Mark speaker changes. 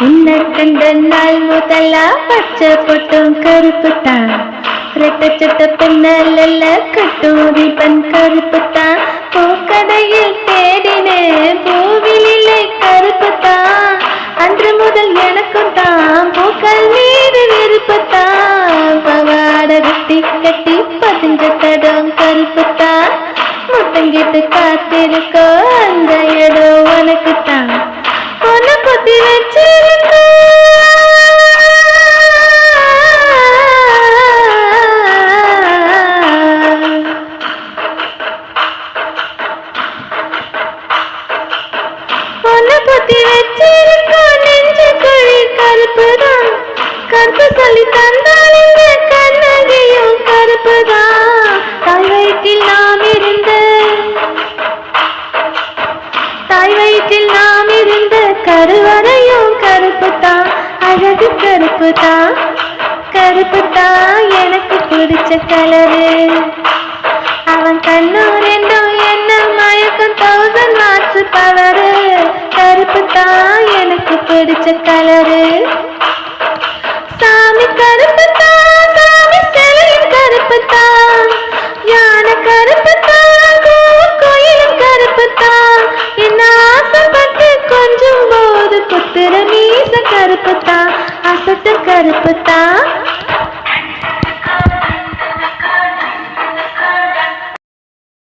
Speaker 1: உன்னை கண்ட நாள் முதலா பச்சை பொட்டும் கருப்பு தான் ரெட்ட சட்ட பின்னல்ல கட்டும் ரிப்பன் கருப்பு தான் பூக்கடையில் தேடினே பூவிலே கருப்பு தான் அன்று முதல் எனக்கும் தான் பூக்கள் மீது விருப்பு தான் பவாட வெட்டி கட்டி பதிஞ்ச தடம் கருப்பு தான் முத்தங்கிட்டு காத்திருக்கோ அந்த இடம் உனக்கு தான் உன்னை பத்தி வச்சிருக்கோம் நெஞ்சு குழி கருப்பு தான் கருப்பு சொல்லி தந்தால் இந்த கண்ணகையும் கருப்பு தான் தாய் வயிற்றில் நாம் இருந்த தாய் வயிற்றில் நாம் இருந்த கருவறையும் கருப்பு தான் அழகு கருப்பு தான் கருப்பு தான் எனக்கு பிடிச்ச கலரு. அவன் கண்ணும் தான் எனக்கு பிடிச்ச கலரு சாமி கருப்பு தான் சாமி சிலையும் கருப்பு தான் யானை கருப்பு தான் கோயிலும் கருப்பு தான் என்ன ஆசைப்பட்டு கொஞ்சம் போது குத்துற நீச கருப்பு தான் அசத்து கருப்பு தான்